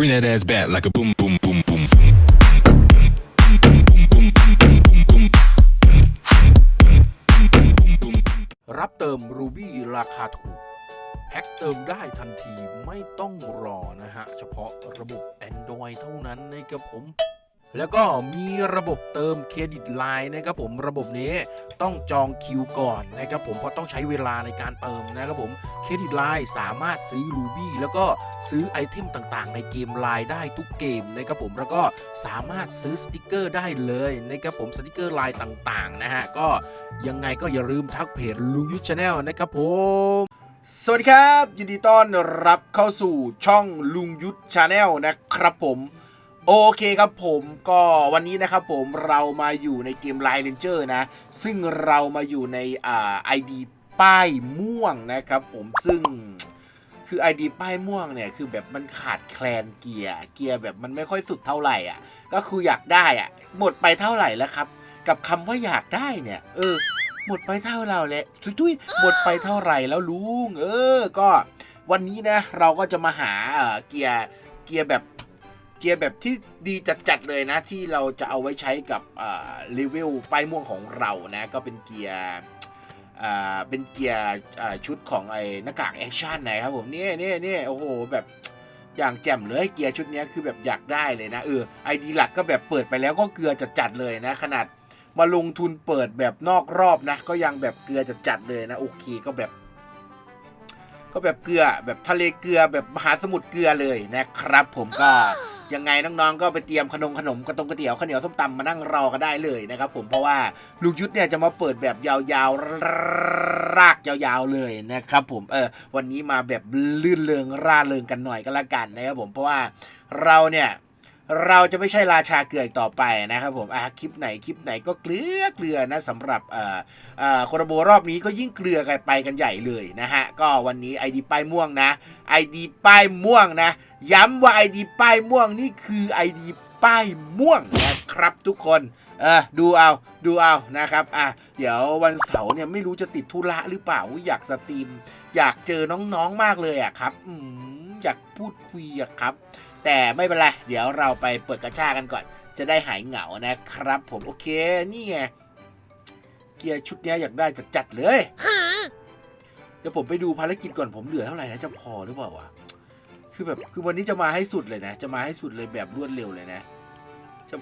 Bring that ass back like a boom, boom, boom, boom, boom. รับเติม Ruby ราคาถูก แพ็คเติมได้ทันทีไม่ต้องรอนะฮะ เฉพาะระบบ Android เท่านั้นนะครับผม แล้วก็มีระบบเติมเครดิตไลน์นะครับผมระบบนี้ต้องจองคิวก่อนนะครับผมเพราะต้องใช้เวลาในการเติมนะครับผมเครดิตไลน์สามารถซื้อ Ruby แล้วก็ซื้อไอเทมต่างๆ ในเกมไลน์ได้ทุกเกมนะครับผมแล้วก็สามารถซื้อสติกเกอร์ได้เลยนะครับผมสติกเกอร์ไลน์ต่างๆนะฮะก็ยังไงก็อย่าลืมทักเพจลุงยุทธชาแนลนะครับผมสวัสดีครับ ยินดีต้อนรับเข้าสู่ช่องลุงยุทธชาแนลนะครับผม โอเคครับผมก็วันนี้นะครับผมเรามาอยู่ในเกม Line Ranger นะ ซึ่งเรามาอยู่ในอ่า ID ป้ายม่วงนะครับผมซึ่งคือ ID ป้ายม่วงเนี่ยคือแบบมันขาดแคลนเกียร์เกียร์แบบมันไม่ค่อยสุดเท่าไหร่อะ ก็คืออยากได้อะ หมดไปเท่าไหร่แล้วครับ กับคำว่าอยากได้เนี่ยเออ หมดไปเท่าเราแล้วทุยๆหมดไปเท่าไหร่แล้วลุงเออ ก็วันนี้นะเราก็จะมาหาเอ่อเกียร์เกียร์แบบ เกียร์แบบที่ดีจัดๆเลยนะ ที่เราจะเอาไว้ใช้กับเอ่อเวลป้ายม่วงของเรานะก็เป็นเกียร์เป็นเกียร์ชุดของไอ้หน้ากากแอคชั่นนะครับผมเนี่ยเนี่ยเนี่ยโอ้โหแบบอย่างแจ่มเลยเกียร์ชุดนี้คือแบบอยากได้เลยนะเออไอดีหลักก็แบบเปิดไปแล้วก็เกลือจัดๆเลยนะขนาดมาลงทุนเปิดแบบนอกรอบนะ ก็ยังแบบเกลือจัดๆเลยนะโอเคก็แบบ ก็แบบเกลือแบบทะเลเกลือแบบมหาสมุทรเกลือเลยนะครับ ผมก็ ยังไงน้องๆก็ไปเตรียมขนมขนมกระตงกระเตี๋ยวข้าวเหนียวส้มตำมานั่งรอก็ได้เลยนะครับผมเพราะว่าลุงยุทธเนี่ยจะมาเปิดแบบยาวๆรากยาวๆเลยนะครับผมเออวันนี้มาแบบลื่นเริงร่าเริงกันหน่อยก็แล้วกันนะครับผมเพราะว่าเราเนี่ย เราจะไม่ใช่ราชาเกลืออีกต่อไปนะครับผมอะคลิปไหนคลิปไหนก็เกลือเกลือนะสำหรับเอ่อเอ่อโครโบรอบนี้ก็ยิ่งเกลือกันไปกันใหญ่เลยนะฮะก็วันนี้ ID ป้ายม่วงนะ ID ป้ายม่วงนะ ย้ำว่า ID ป้ายม่วงนี่คือ ID ป้ายม่วงนะครับทุกคนเออดูเอาดูเอานะครับอะเดี๋ยววันเสาร์เนี่ยไม่รู้จะติดธุระหรือเปล่าอยากสตรีม อยากเจอน้องๆมากเลยอะครับอืมอยากพูดคุยอะครับ แต่ไม่เป็นไร เดี๋ยวเราไปเปิดกระชากันก่อน จะได้หายเหงานะครับ ผมโอเคนี่ไงเกียร์ชุดนี้อยากได้จะจัดเลยเดี๋ยวผมไปดูภารกิจก่อนผมเหลือเท่าไหร่นะจะพอหรือเปล่าวะคือแบบคือวันนี้จะมาให้สุดเลยนะ จะมาให้สุดเลยแบบรวดเร็วเลยนะจะ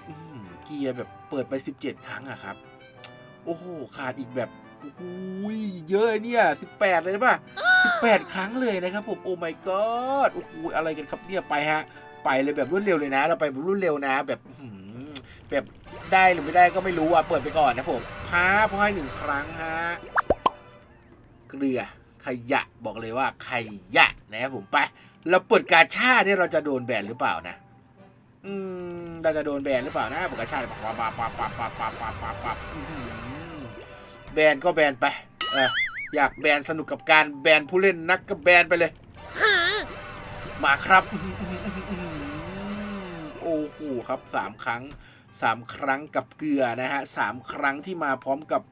เกียร์แบบเปิดไป 17 ครั้งอะครับ โอ้โหขาดอีกแบบโอ้โหเยอะเนี่ย18 เลยนะป่ะ18 ครั้งเลยนะครับผมโอ้ my god โอ้โหอะไรกันครับเนี่ยไปฮะ ไปเลยแบบรวดเร็วเลยนะ เราไปแบบรวดเร็วนะ แบบแบบได้หรือไม่ได้ก็ไม่รู้อะเปิดไปก่อนนะผมพาพอให้หนึ่งครั้งฮะเกลือขยะบอกเลยว่าขยะนะครับผมไปเราเปิดกาชาเนี่ยเราจะโดนแบนหรือเปล่านะ อืมเราจะโดนแบนหรือเปล่านะเปิดกาชาปับปับปับปับปับปับปับปับปับแบนก็แบนไปเอออยากแบนสนุกกับการแบนผู้เล่นนักก็แบนไปเลย มาครับ หครับสามครั้งสามครั้งกับเกลือนะฮะสามครั้งที่มาพร้อมกับ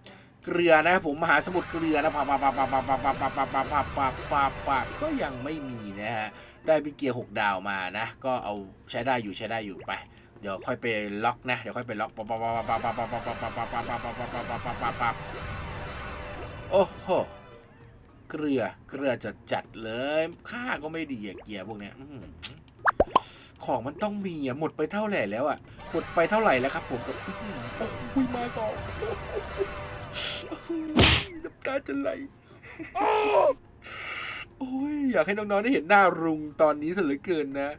เกลือนะครับผมมหาสมุทรเกลือนะปาปาปาปาปาปาปาปาปาปาปาปาปาปาก็ยังไม่มีนะฮะได้เป็นเกียร์หกดาวมานะ ก็เอาใช้ได้อยู่ใช้ได้อยู่ไป เดี๋ยวค่อยไปล็อกนะเดี๋ยวค่อยไปล็อกปาปาปาปาปาปาปาปาปาปาปาปาปาปาปาปาปาปาปาโอ้โหเกลือเกลือจะจัดเลยค่าก็ไม่ดีอะเกียร์พวกเนี้ย ของมันต้องมีอะหมดไปเท่าไหร่แล้วอะหมดไปเท่าไหร่แล้วครับ ผมกับอื้อหือโอ้โหมาต่อน้ำตาจะไหลโอ้ยอยากให้น้องๆได้เห็นหน้ารุงตอนนี้ซะเหลือเกินนะ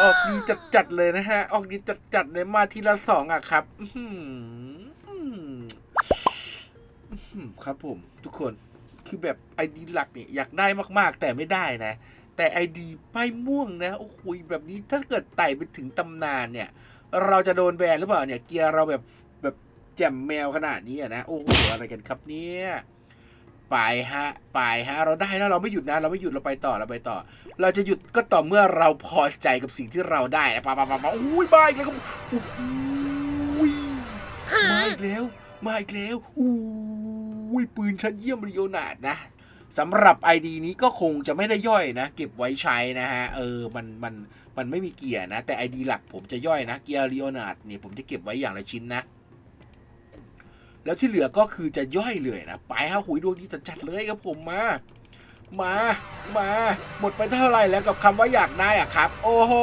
ออกดีจัดๆเลยนะฮะ ออกดีจัดๆเลยมาทีละสองอะครับอื้อหืออื้อหือครับผมทุกคนคือแบบไอดีหลักเนี่ยอยากได้มากๆ แต่ไม่ได้นะ แต่ไอดีป้ายม่วงนะโอ้โหแบบนี้ถ้าเกิดไต่ไปถึงตำนานเนี่ย เราจะโดนแบนหรือเปล่าเนี่ย เกียร์เราแบบแบบแจ่มแมวขนาดนี้นะโอ้โหอะไรกันครับเนี่ยไปฮะไปฮะ เราได้นะเราไม่หยุดนะ เราไม่หยุดเราไปต่อเราไปต่อ เราจะหยุดก็ต่อเมื่อเราพอใจกับสิ่งที่เราได้นะปะปะปะปะอุ้ยมาอีกแล้วครับอุ้ยมาอีกแล้วมาอีกแล้วอุ้ยปืนชั้นเยี่ยมรียวนาดนะ สำหรับ ID นี้ก็คงจะไม่ได้ย่อยนะ เก็บไว้ใช้นะฮะ เออ มัน มัน มันไม่มีเกียร์นะ แต่ ID หลักผมจะย่อยนะ เกียร์ลีโอนาร์ดเนี่ยผมจะเก็บไว้อย่างละชิ้นนะ แล้วที่เหลือก็คือจะย่อยเลยนะ ไปฮะหุยดวงดีจัดเลยครับผมมา มา มา หมดไปเท่าไหร่แล้วกับคำว่าอยากได้อะครับ โอ้โห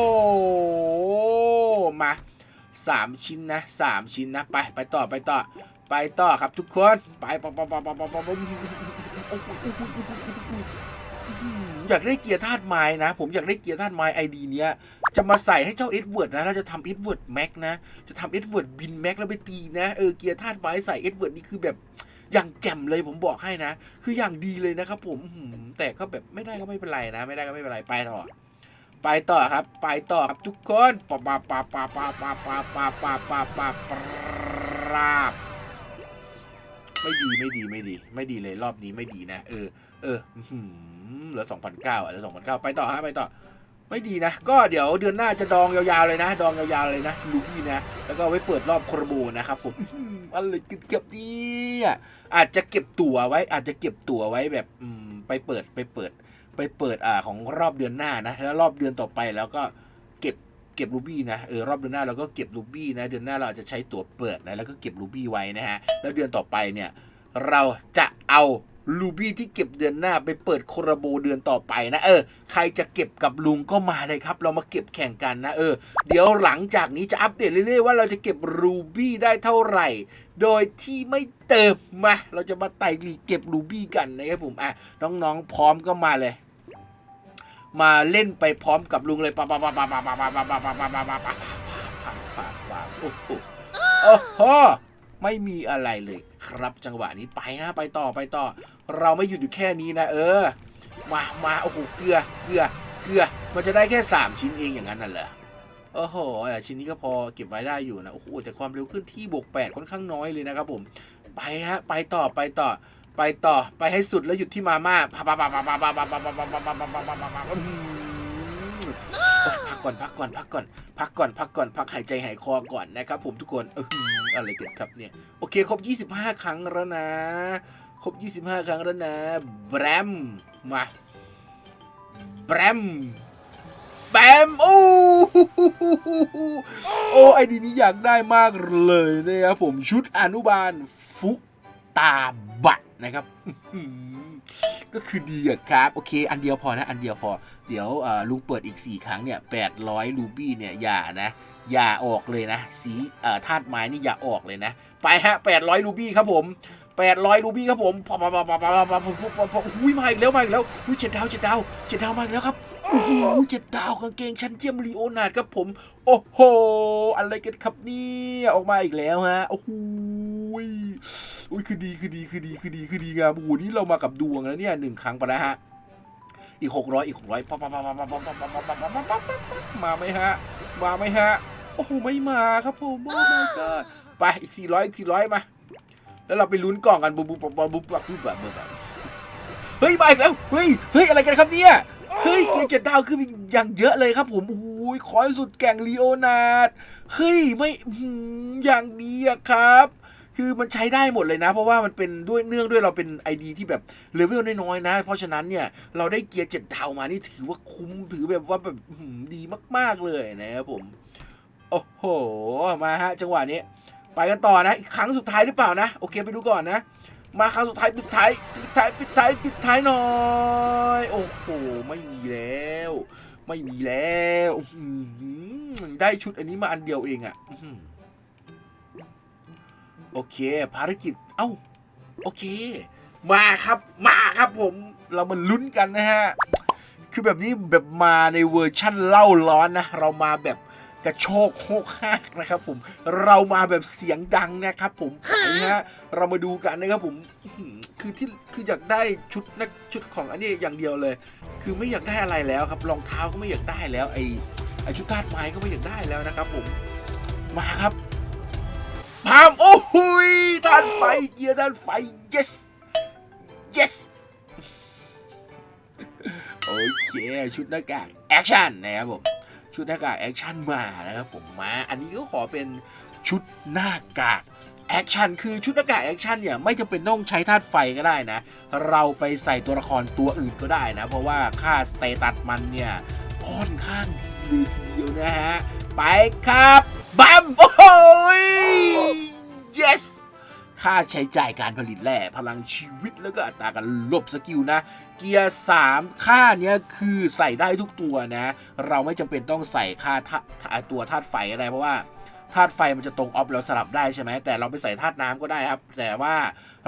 มาสามชิ้นนะสามชิ้นนะ ไป ไปต่อ ไปต่อ ไปต่อครับทุกคน ไปไปไปไปไปไปไปอยากได้เกียร์ธาตุไม้นะ ผมอยากได้เกียร์ธาตุไม้ไอดีเนี้ยจะมาใส่ให้เจ้าเอ็ดเวิร์ดนะเราจะทำเอ็ดเวิร์ดแม็กนะ จะทำเอ็ดเวิร์ดบินแม็กแล้วไปตีนะเออเกียร์ธาตุไม้ใส่เอ็ดเวิร์ดนี่คือแบบอย่างแจ่มเลยผมบอกให้นะ คืออย่างดีเลยนะครับผมหือแต่ก็แบบไม่ได้ก็ไม่เป็นไรนะ ไม่ได้ก็ไม่เป็นไรไปต่อ ไปต่อครับ ไปต่อครับทุกคนปะปะปะปะปะปะปะปะปะปะปะปรา ไม่ดีไม่ดีไม่ดี ไม่ดีเลยรอบนี้ไม่ดีนะ เออ เออหือเหลือสองพันเก้าเหลือสองพันเก้าไปต่อฮะไปต่อ ไม่ดีนะ ก็เดี๋ยวเดือนหน้าจะดองยาวๆเลยนะ ดองยาวๆเลยนะลูบี้นะ แล้วก็เอาไว้เปิดรอบโครโบนะครับผมอื้อหืออะไรเก็บๆเนี่ยอาจจะเก็บตั๋วไว้ อาจจะเก็บตั๋วไว้แบบอืมไปเปิดไปเปิด ไปเปิดอ่าของรอบเดือนหน้านะ แล้วรอบเดือนต่อไปแล้วก็เก็บ เก็บรูบี้นะเออรอบเดือนหน้าเราก็เก็บรูบี้นะเดือนหน้าเราอาจจะใช้ตั๋วเปิดนะแล้วก็เก็บรูบี้ไว้นะฮะแล้วเดือนต่อไปเนี่ยเราจะเอาลูบี้ที่เก็บเดือนหน้าไปเปิดโคราโบเดือนต่อไปนะเออใครจะเก็บกับลุงก็มาเลยครับ เรามาเก็บแข่งกันนะเออเดี๋ยวหลังจากนี้จะอัปเดตเรื่อยๆว่าเราจะเก็บรูบี้ได้เท่าไหร่ โดยที่ไม่เติมมาเราจะมาไต่ลีเก็บรูบี้กันนะครับผมอะน้องๆพร้อมก็มาเลย มาเล่นไปพร้อมกับลุงเลยปะปะปะปะปะปะปะปะปะปะปะปะปะปะปะโอ้โหโอ้โหไม่มีอะไรเลยครับจังหวะนี้ไปฮะไปต่อไปต่อเราไม่หยุดอยู่แค่นี้นะเออมามาโอ้โหเกลือเกลือเกลือมันจะได้แค่สามชิ้นเองอย่างนั้นน่ะเหรอโอ้โหอะชิ้นนี้ก็พอเก็บไว้ได้อยู่นะโอ้โหแต่ความเร็วขึ้นที่บวกแปดค่อนข้างน้อยเลยนะครับผมไปฮะไปต่อไปต่อ ไปต่อไปให้สุดแล้วหยุดที่มาม่าพักก่อนพักก่อนพักก่อน พักก่อนพักก่อนพักหายใจหายคอก่อนนะครับ ผมทุกคนเอออะไรเกันครับเนี่ยโอเคครบ 25 ครั้งแล้วนะ ครบ 25 ครั้งแล้วนะแบรมมาแบรมแบมโอ้โอ้ไอดีนี้อยากได้มากเลยนะครับผมชุดอนุบาลฟุก ตาบัตนะครับก็คือดีอะครับ โอเค อันเดียวพอนะ อันเดียวพอ เดี๋ยวลุงเปิดอีก 4 ครั้งเนี่ย800 รูบี้เนี่ย อย่านะ อย่าออกเลยนะ สีธาตุไม้นี่อย่าออกเลยนะ ไปฮะ 800 รูบี้ครับผม800 รูบี้ครับผมพอพอพอพอพอพอพอพอพออุ้ยมาอีกแล้วมาอีกแล้วอุ้ยเจ็ดดาวเจ็ดดาวเจ็ดดาวมาอีกแล้วครับโอ้โหเจ็ดดาวกางเกงชั้นเยี่ยมลีโอนาร์ดครับผม โอ้โห อะไรกันครับเนี่ยออกมาอีกแล้วฮะ โอ้โห้ยอุ้ยคือดีคือดีคือดีคือดีคือดีงามโอ้โหนี่เรามากับดวงแล้วเนี่ยหนึ่งครั้งไปแล้วฮะอีกหกร้อยอีกหกร้อยปั๊บปั๊บปั๊บปั๊บปั๊บปั๊บปั๊บปั๊บปั๊บปั๊บปั๊บมาไหมฮะมาไหมฮะโอ้โหไม่มาครับผมโอ้ my god ไปอีกสี่ร้อยอีกสี่ร้อยมาแล้วเราไปลุ้นกล่องกันบุบบุบบุบบุบบุบบุบบุบบุ๊บเฮ้ยมาอีกแล้วเฮ้ยเฮ้ยอะไรกันครับเนี่ยเฮ้ยเกียร์เจ็ดดาวคืออย่างเยอะเลยครับผมโอ้ยขอให้สุดแก่งลีโอนาร์ดเฮ้ยไม่อย่างดีอะครับ คือมันใช้ได้หมดเลยนะ เพราะว่ามันเป็นด้วยเนื่องด้วยเราเป็น ID ที่แบบเลเวลน้อยๆนะ เพราะฉะนั้นเนี่ยเราได้เกียร์เจ็ดดาวมานี่ถือว่าคุ้มถือแบบว่าแบบดีมากๆเลยนะครับผม โอ้โห มาฮะจังหวะนี้ ไปกันต่อนะ อีกครั้งสุดท้ายหรือเปล่านะ โอเคไปดูก่อนนะ มาครั้งสุดท้ายปิดท้ายปิดท้ายปิดท้ายปิดท้ายหน่อย โอ้โหไม่มีแล้ว ไม่มีแล้วได้ชุดอันนี้มาอันเดียวเองอะ่ะ โอเค ภารกิจ เอ้า โอเค มาครับ มาครับผม เรามาลุ้นกันนะฮะ คือแบบนี้แบบมาในเวอร์ชั่นเล่าร้อนนะ เรามาแบบกระโชกโคกฮากนะครับผม เรามาแบบเสียงดังนะครับผมไปฮะ เรามาดูกันนะครับผม คือที่ คืออยากได้ชุดนักชุดของอันนี้อย่างเดียวเลย คือไม่อยากได้อะไรแล้วครับ รองเท้าก็ไม่อยากได้แล้ว ไอไอชุดธาตุไม้ก็ไม่อยากได้แล้วนะครับผม มาครับ พามโอ้โหยธาตุไฟเกียร์ธาตุไฟ yes yes โอเค ชุดหน้ากากแอคชั่นนะครับผมชุดหน้ากากแอคชั่นมานะครับผมมา อันนี้ก็ขอเป็นชุดหน้ากากแอคชั่นคือชุดหน้ากากแอคชั่นเนี่ยไม่จำเป็นต้องใช้ธาตุไฟก็ได้นะ เราไปใส่ตัวละครตัวอื่นก็ได้นะ เพราะว่าค่าสเตตัสมันเนี่ยค่อนข้างดีเลยทีเดียวนะฮะ ไปครับบัมโอ้ย yes ค่าใช้จ่ายการผลิตแร่พลังชีวิตแล้วก็อัตราการลบสกิลนะ เกียร์ 3 ค่าเนี้ยคือใส่ได้ทุกตัวนะ เราไม่จำเป็นต้องใส่ค่าตัวธาตุไฟอะไรเพราะว่าธาตุไฟมันจะตรงออฟเราสลับได้ใช่ไหมแต่เราไปใส่ธาตุน้ำก็ได้ครับ แต่ว่า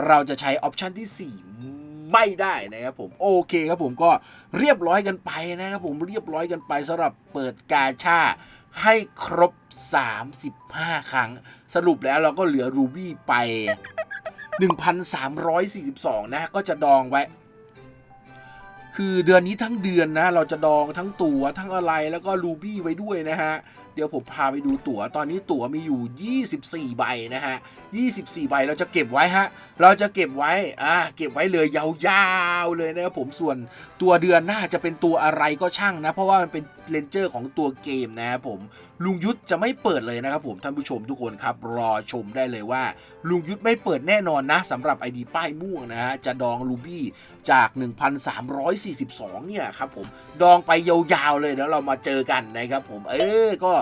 เราจะใช้ออปชันที่ 4ไม่ได้นะครับผมโอเคครับผมก็เรียบร้อยกันไปนะครับผมเรียบร้อยกันไปสำหรับเปิดกาชา ให้ครบ 35 ครั้ง สรุปแล้วเราก็เหลือรูบี้ไป 1,342 นะ ก็จะดองไว้ คือเดือนนี้ทั้งเดือนนะ เราจะดองทั้งตั๋วทั้งอะไรแล้วก็รูบี้ไว้ด้วยนะฮะ เดี๋ยวผมพาไปดูตั๋ว ตอนนี้ตั๋วมีอยู่ 24 ใบนะฮะ 24 ใบเราจะเก็บไว้ฮะ เราจะเก็บไว้ อ่า เก็บไว้เลยยาวๆเลยนะครับผม ส่วนตัวเดือนหน้าจะเป็นตัวอะไรก็ช่างนะ เพราะว่ามันเป็น เลนเจอร์ของตัวเกมนะครับผมลุงยุทธจะไม่เปิดเลยนะครับผมท่านผู้ชมทุกคนครับรอชมได้เลยว่า ลุงยุทธไม่เปิดแน่นอนนะสำหรับ ID ป้ายม่วงนะฮะจะดองรูบี้จาก 1,342 เนี่ยครับผมดองไปยาวๆเลยเดี๋ยวเรามาเจอกันนะครับผมเออก็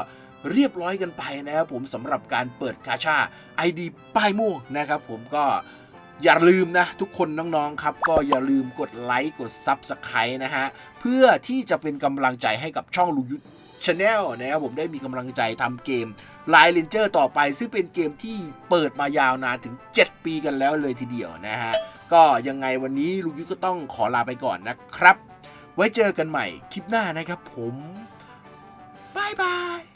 เรียบร้อยกันไปนะครับผมสำหรับการเปิดกาชา ID ป้ายม่วงนะครับผมก็ อย่าลืมนะ ทุกคนน้องๆครับ ก็อย่าลืมกดไลค์กด Subscribe นะฮะ เพื่อที่จะเป็นกำลังใจให้กับช่องลุงยุทธชาแนลนะครับผมได้มีกำลังใจทำเกมไลน์เลนเจอร์ต่อไป ซึ่งเป็นเกมที่เปิดมายาวนานถึง 7 ปีกันแล้วเลยทีเดียวนะฮะ ก็ยังไงวันนี้ลุงยุทธก็ต้องขอลาไปก่อนนะครับ ไว้เจอกันใหม่คลิปหน้านะครับผมบายบาย